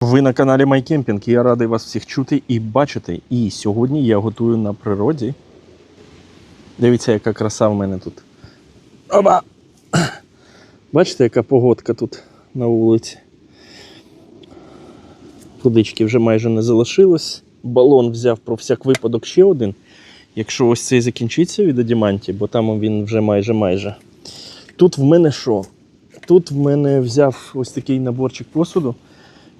Ви на каналі MyCamping. Я радий вас всіх чути і бачити. І сьогодні я готую на природі. Дивіться, яка краса в мене тут. Оба! Бачите, яка погодка тут на вулиці. Водички вже майже не залишилось. Балон взяв про всяк випадок ще один. Якщо ось цей закінчиться від Адіманті, бо там він вже майже майже. Тут в мене що? Тут в мене взяв ось такий наборчик посуду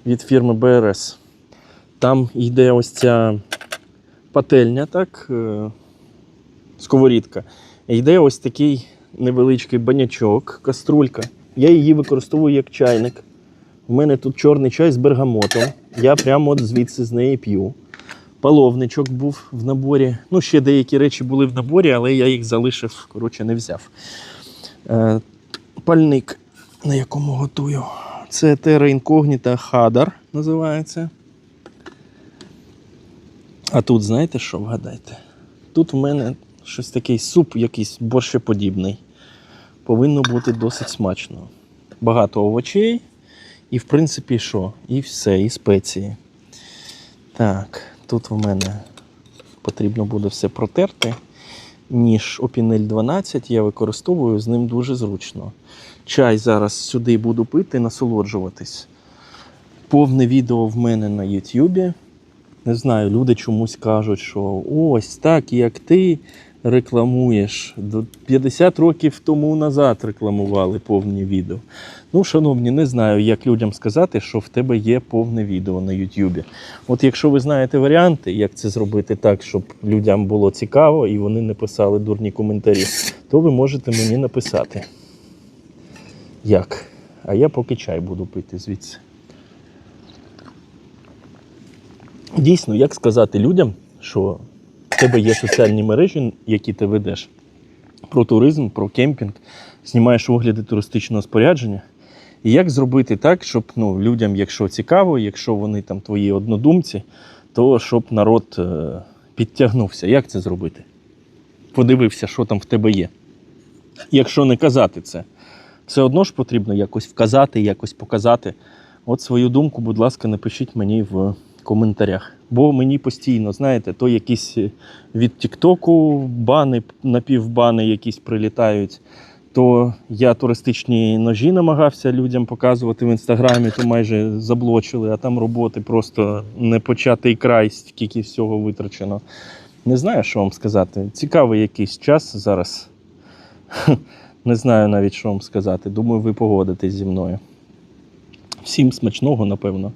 від фірми BRS. Там йде ось ця пательня, так, е, сковорідка. Йде ось такий невеличкий банячок, каструлька. Я її використовую як чайник. У мене тут чорний чай з бергамотом. Я прямо от звідси з неї п'ю. Половничок був в наборі. Ну, ще деякі речі були в наборі, але я їх залишив, коротше, не взяв. Е, пальник, на якому готую. Це Terra Incognita Хадар називається. А тут, знаєте що, вгадайте? Тут в мене щось такий суп, якийсь борщеподібний. Повинно бути досить смачно. Багато овочей. І, в принципі, що? І все, і спеції. Так, тут в мене потрібно буде все протерти. Ніж Opinel 12 я використовую, з ним дуже зручно. Чай зараз сюди буду пити, насолоджуватись. Повне відео в мене на Ютубі. Не знаю, люди чомусь кажуть, що ось так, як ти рекламуєш. 50 років тому назад рекламували повні відео. Ну, шановні, не знаю, як людям сказати, що в тебе є повне відео на Ютубі. От якщо ви знаєте варіанти, як це зробити так, щоб людям було цікаво і вони не писали дурні коментарі, то ви можете мені написати. Як? А я поки чай буду пити звідси. Дійсно, як сказати людям, що в тебе є соціальні мережі, які ти ведеш, про туризм, про кемпінг, знімаєш огляди туристичного спорядження. І як зробити так, щоб ну, людям, якщо цікаво, якщо вони там твої однодумці, то щоб народ е, підтягнувся. Як це зробити? Подивився, що там в тебе є. Якщо не казати це, все одно ж потрібно якось вказати, якось показати. От свою думку, будь ласка, напишіть мені в коментарях. Бо мені постійно, знаєте, то якісь е, від Тіктоку бани, напівбани якісь прилітають. То я туристичні ножі намагався людям показувати в інстаграмі, то майже заблочили, а там роботи просто не початий край, скільки всього витрачено. Не знаю, що вам сказати. Цікавий якийсь час зараз. Не знаю навіть, що вам сказати. Думаю, ви погодитесь зі мною. Всім смачного, напевно.